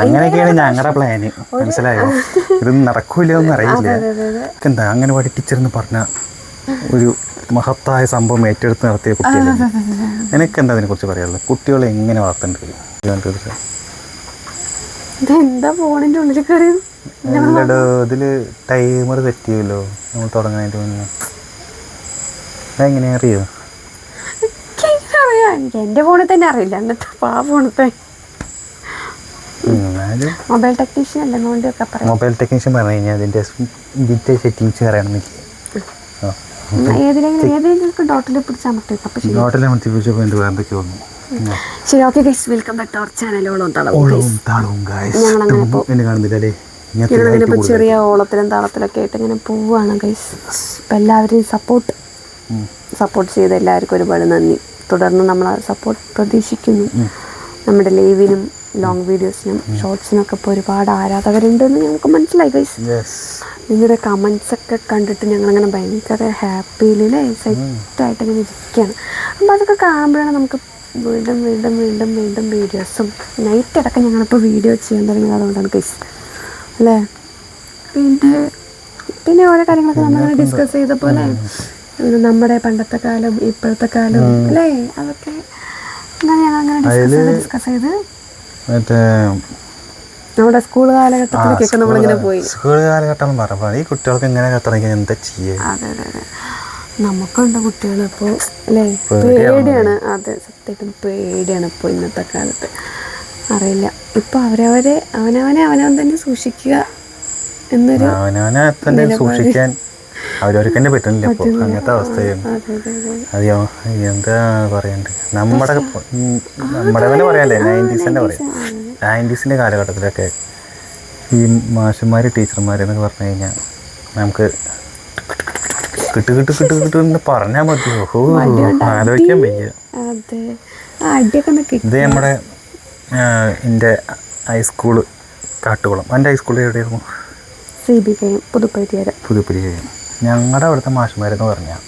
അങ്ങനെയൊക്കെയാണ് ഞങ്ങളുടെ പ്ലാന് മനസ്സിലായോ? ഇത് നടക്കൂലെന്ന് അറിയില്ല. എന്താ അംഗനവാടി ടീച്ചർ എന്ന് പറഞ്ഞ ഒരു മഹത്തായ സംഭവം ഏറ്റെടുത്ത് നടത്തിയ കുട്ടികൾ കുട്ടികളെ എനിക്കെന്താ അതിനെ കുറിച്ച് പറയാനുള്ളത്? കുട്ടികളെ എങ്ങനെ വളർത്തേണ്ടത്? കയറി ഇതിൽ ടൈമർ സെറ്റ് ചെയ്യുമല്ലോ നമ്മൾ തുടങ്ങുന്നതിന് മുന്നേ. അതെങ്ങനെ അറിയോ? എനിക്ക് എന്റെ ഫോണിൽ തന്നെ അറിയില്ല. എന്നിട്ട് ആ ഫോണിൽ എന്നാലും മൊബൈൽ ടെക്നീഷ്യൻ അല്ലേ നോണ്ടിയൊക്കെ പറയാം. മൊബൈൽ ടെക്നീഷ്യൻ പറഞ്ഞു കഴിഞ്ഞാൽ അതിന്റെ ഡിജിറ്റൽ സെറ്റിങ്സ് അറിയണമെന്നില്ല. ചെറിയ ഓളത്തിലും താളത്തിലൊക്കെ ആയിട്ട് ഇങ്ങനെ പോവാണ് ഗൈസ് അപ്പം എല്ലാവരും സപ്പോർട്ട് സപ്പോർട്ട് ചെയ്ത എല്ലാവർക്കും ഒരുപാട് നന്ദി. തുടർന്ന് നമ്മൾ സപ്പോർട്ട് പ്രതീക്ഷിക്കുന്നു. നമ്മുടെ ലൈവിനും ലോങ് വീഡിയോസിനും ഷോർട്സിനും ഒക്കെ ഇപ്പോൾ ഒരുപാട് ആരാധകരുണ്ടെന്ന് ഞങ്ങൾക്ക് മനസ്സിലായി ഗൈസ്. നിങ്ങളുടെ കമൻസ് ഒക്കെ കണ്ടിട്ട് ഞങ്ങളങ്ങനെ ഭയങ്കര ഹാപ്പിയിൽ അല്ലേ സെറ്റായിട്ട് ഇങ്ങനെ ഇരിക്കുകയാണ് അപ്പോൾ അതൊക്കെ കാണുമ്പോഴാണ് നമുക്ക് വീണ്ടും വീണ്ടും വീണ്ടും വീണ്ടും വീഡിയോസും നൈറ്റ് അടക്കം ഞങ്ങളിപ്പോൾ വീഡിയോ ചെയ്യാൻ തുടങ്ങിയത് അതുകൊണ്ടാണ് ഗൈസ് അല്ലേ? പിന്നെ പിന്നെ ഓരോ കാര്യങ്ങളൊക്കെ നമ്മളിങ്ങനെ ഡിസ്കസ് ചെയ്ത പോലെ നമ്മുടെ പണ്ടത്തെ കാലം ഇപ്പോഴത്തെ കാലം അല്ലേ അതൊക്കെ അങ്ങനെ ഞങ്ങൾ അങ്ങനെ ഡിസ്കസ് ചെയ്ത് ഡിസ്കസ് ചെയ്ത് മറ്റേ നമ്മുടെ സ്കൂൾ കാലഘട്ടത്തിലേക്കൊക്കെ നമ്മളിങ്ങനെ പോയി. സ്കൂൾ കാലഘട്ടം പറഞ്ഞു ഈ കുട്ടികൾക്ക് ഇങ്ങനെ കത്തണമെങ്കിൽ എന്താ ചെയ്യേ? നമുക്കുണ്ട് കുട്ടികൾ ഇപ്പോൾ അല്ലേ? പേടിയാണ്. അതെ സത്യമായിട്ടും പേടിയാണ് ഇപ്പോൾ ഇന്നത്തെ കാലത്ത്. അറിയില്ല. ഇപ്പോൾ അവരവരെ അവനവനെ അവനവൻ തന്നെ സൂക്ഷിക്കുക എന്നൊരു അവനവനെ തന്നെ സൂക്ഷിക്കാൻ അവരവർക്ക് തന്നെ പറ്റുന്നില്ല. ഇപ്പോൾ അങ്ങനത്തെ അവസ്ഥയാണ് അതെ അതെ അതെ. അതെയോ? എന്താ പറയണ്ടേ? നമ്മുടെ നമ്മുടെ തന്നെ പറയാല്ലേ നയന്റീസിന്റെ പറയാം. നയന്റീസിന്റെ കാലഘട്ടത്തിലൊക്കെ ഈ മാഷന്മാർ ടീച്ചർമാർ എന്നൊക്കെ പറഞ്ഞു കഴിഞ്ഞാൽ നമുക്ക് കിട്ടു കിട്ടു കിട്ടു കിട്ടു എന്ന് പറഞ്ഞാൽ മതി. ഓഹോ ആലോചിക്കാൻ വയ്യ. ഇത് നമ്മുടെ എന്റെ ഹൈസ്കൂൾ കാട്ടുകുളം. എന്റെ ഹൈസ്കൂളിൽ എവിടെയായിരുന്നു? സി ബി കെ പുതുപ്പഴുത്തിയാറ് പുതുപ്പുരികയും ഞങ്ങളുടെ അവിടുത്തെ മാഷന്മാരെന്ന് പറഞ്ഞാൽ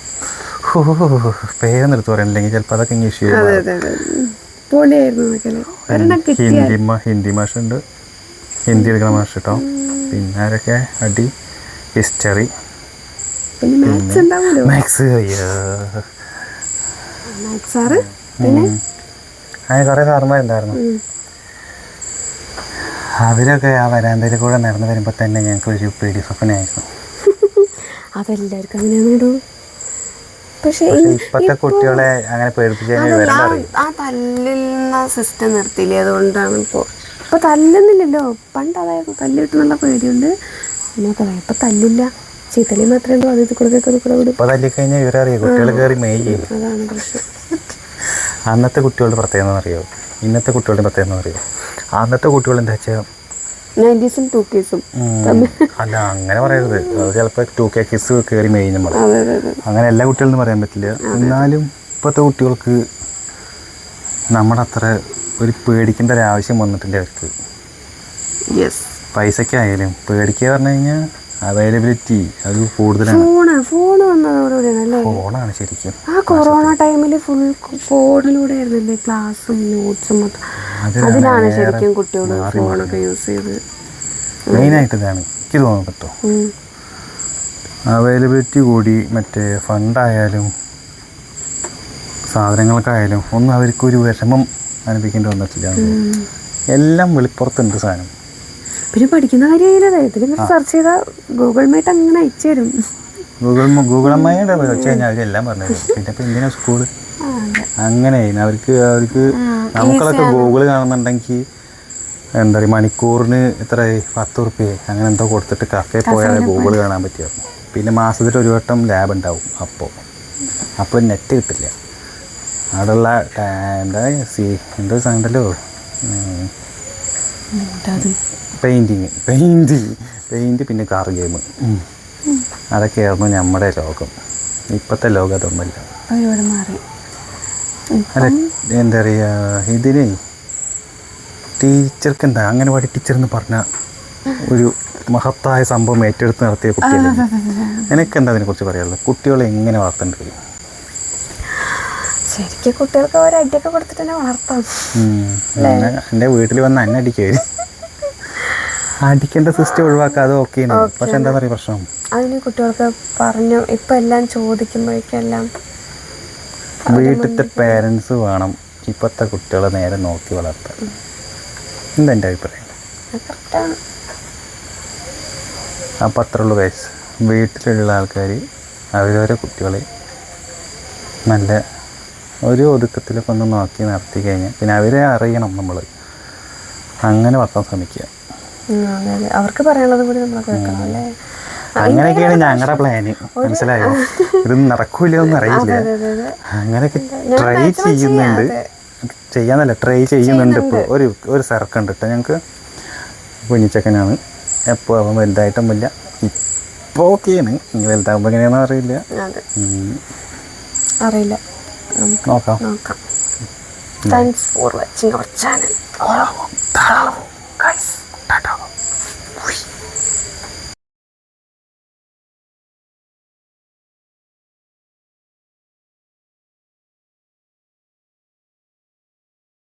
പേരെന്നെടുത്ത് പറയണില്ലെങ്കിൽ ചിലപ്പോൾ അതൊക്കെ ഇംഗ്ലീഷ് ഹിന്ദി ഹിന്ദി മാഷുണ്ട്. ഹിന്ദി എടുക്കുന്ന മാഷ് കേട്ടോ പിന്നെ ആരൊക്കെ? അടി ഹിസ്റ്ററി. മാത്സ് അങ്ങനെ കുറേ സാറന്മാരുണ്ടായിരുന്നു. അവരൊക്കെ ആ വരാന്തയിൽ കൂടെ നടന്നു വരുമ്പോൾ തന്നെ ഞങ്ങൾക്ക് ഒരു പേടി സ്വപ്നമായിരുന്നു അതെല്ലാവർക്കും അങ്ങനെയാണ് പക്ഷേ പക്ഷെ ഇപ്പോഴത്തെ കുട്ടികളെ അങ്ങനെ ആ- തല്ലുന്ന സിസ്റ്റം നിർത്തിയില്ലേ അതുകൊണ്ടാണ് ഇപ്പോൾ ഇപ്പോൾ തല്ലുന്നില്ലല്ലോ. പണ്ട് അതായത് തല്ല് കിട്ടുന്നുള്ള പേടിയുണ്ട്. നമുക്കതാ ഇപ്പം തല്ലില്ല. ചീത്തലി മാത്രമേ ഉള്ളൂ. അത് ഇത് കൂടെ ഇത് കൂടെ വിടും. ഇപ്പോൾ തല്ലിക്കഴിഞ്ഞാൽ ഇവരറിയാം? കുട്ടികൾ കയറി മെയ് ചെയ്യും. അതാണ് പ്രശ്നം. അന്നത്തെ കുട്ടികളുടെ പ്രത്യേകത അറിയോ ഇന്നത്തെ കുട്ടികളുടെ പ്രത്യേകത അറിയോ അന്നത്തെ കുട്ടികൾ എന്താ വെച്ചാൽ നയന്റീസും ടു കേസും. അല്ല അങ്ങനെ പറയരുത്. അത് ചിലപ്പോൾ ടു കെ കിസ് കയറി മെയ് നമ്മൾ അങ്ങനെ എല്ലാ കുട്ടികളെന്ന് പറയാൻ പറ്റില്ല. എന്നാലും ഇപ്പോഴത്തെ കുട്ടികൾക്ക് നമ്മുടെ അത്ര ഒരു പേടിക്കേണ്ട ഒരു ആവശ്യം വന്നിട്ടില്ല അവർക്ക്. യെസ് പൈസക്കായാലും പേടിക്കുക പറഞ്ഞു കഴിഞ്ഞാൽ അവൈലബിലിറ്റി അത് കൂടുതലാണ്. അല്ലേ? ഫോണാണ് ശരിക്കും ആ കൊറോണ ടൈമിൽ ഫുൾ ഫോണിലൂടെ ആയിരുന്നില്ലേ ക്ലാസ്സും നോട്ട്സും മൊത്തം അതിലാണ് ശരിക്കും കുട്ടികൾ ഫോണൊക്കെ യൂസ് ചെയ്ത്. മെയിനായിട്ട് ഇതാണ്. എനിക്ക് തോന്നുന്നു കേട്ടോ. അവൈലബിലിറ്റി കൂടി മറ്റേ ഫണ്ടായാലും സാധനങ്ങൾക്കായാലും ഒന്നും അവർക്കൊരു വിഷമം അനുഭവിക്കേണ്ടി വന്നിട്ടില്ല. എല്ലാം വെളിപ്പുറത്തുണ്ട് സാധനം. പിന്നെ പഠിക്കുന്ന കാര്യമായില്ലേ ഇതിൽ സെർച്ച് ചെയ്താൽ ഗൂഗിൾ മീറ്റ് അങ്ങനെ അയച്ചു തരും. ഗൂഗിൾ ഗൂഗിൾ അമ്മയുടെ വെച്ച് കഴിഞ്ഞാൽ അവരെല്ലാം പറഞ്ഞു പിന്നെ ഇപ്പം എന്തിനാ സ്കൂൾ അങ്ങനെ അവർക്ക് അവർക്ക് നമുക്കളൊക്കെ ഗൂഗിൾ കാണുന്നുണ്ടെങ്കിൽ എന്താ പറയുക മണിക്കൂറിന് എത്ര പത്ത് റുപ്യ അങ്ങനെ എന്തോ കൊടുത്തിട്ട് കഫേ പോയാൽ ഗൂഗിൾ കാണാൻ പറ്റുമായിരുന്നു പിന്നെ മാസത്തിൽ ഒരു വട്ടം ലാബ് ഉണ്ടാവും അപ്പോൾ അപ്പോൾ നെറ്റ് കിട്ടില്ല. അവിടെയുള്ള എന്താ സി എന്തോ സാധനമല്ലോ? പെയിന്റിങ് പെയിന്റ് പെയിന്റ് പിന്നെ കാർ ഗെയിം. അതൊക്കെയായിരുന്നു നമ്മുടെ ലോകം. ഇപ്പോഴത്തെ ലോകം അതൊന്നുമില്ല. പരിപാടി മാറി. അല്ല എന്താ പറയുക ഇതിനെ ടീച്ചർക്ക് എന്താ അംഗനവാടി ടീച്ചർ എന്ന് പറഞ്ഞ ഒരു മഹത്തായ സംഭവം ഏറ്റെടുത്ത് നടത്തിയ കുട്ടികളെ എനിക്കെന്താ അതിനെക്കുറിച്ച് പറയാനുള്ളത്? കുട്ടികളെ എങ്ങനെ വളർത്തേണ്ടി വരും? ശരിക്കും കുട്ടികൾക്ക് ഒരു അടിയൊക്കെ കൊടുത്തിട്ട് തന്നെ വളർത്താം. എന്റെ വീട്ടിൽ വന്ന് അന്നടിക്കുക അടിക്കേണ്ട സിസ്റ്റം ഒഴിവാക്കാതെ ഓക്കെ പക്ഷെ എന്താ പറയുക പ്രശ്നം? അതിന് കുട്ടികൾക്ക് പറഞ്ഞു ഇപ്പം എല്ലാം ചോദിക്കുമ്പോഴേക്കെല്ലാം വീട്ടിലത്തെ പേരൻസ് വേണം ഇപ്പോഴത്തെ കുട്ടികളെ നേരെ നോക്കി വളർത്താൻ. എന്താ എന്റെ അഭിപ്രായം? അപ്പൊ അപ്പം അത്ര ഉള്ളൂ വയസ്സ് വീട്ടിലുള്ള ആൾക്കാർ അവരവരെ കുട്ടികളെ നല്ല ഒരു ഒതുക്കത്തിലൊക്കെ ഒന്ന് നോക്കി നടത്തി കഴിഞ്ഞാൽ പിന്നെ അവരെ അറിയണം നമ്മൾ അങ്ങനെ വളർത്താൻ ശ്രമിക്കുക. അതെ അതെ. അവർക്ക് പറയാനുള്ളത് കൂടി നമ്മൾ കേൾക്കണം അല്ലേ? അങ്ങനെയൊക്കെയാണ് ഞങ്ങളുടെ പ്ലാന് മനസ്സിലായോ? ഇത് നടക്കൂല അറിയില്ല. അങ്ങനെയൊക്കെ ട്രൈ ചെയ്യുന്നുണ്ട്. ചെയ്യാന്നല്ല ട്രൈ ചെയ്യുന്നുണ്ട്. ഇപ്പോൾ ഒരു ഒരു സർക്കുണ്ട് കേട്ടോ ഞങ്ങൾക്ക് കുഞ്ഞിച്ചക്കനാണ്. എപ്പോൾ അവൻ വലുതായിട്ടൊന്നുമില്ല. ഇപ്പോൾ ഓക്കെയാണ്. ഇനി വലുതാകുമ്പോൾ എങ്ങനെയാണെന്ന് അറിയില്ല. അറിയില്ല. നോക്കാം. നോക്കാം. Thanks for watching our channel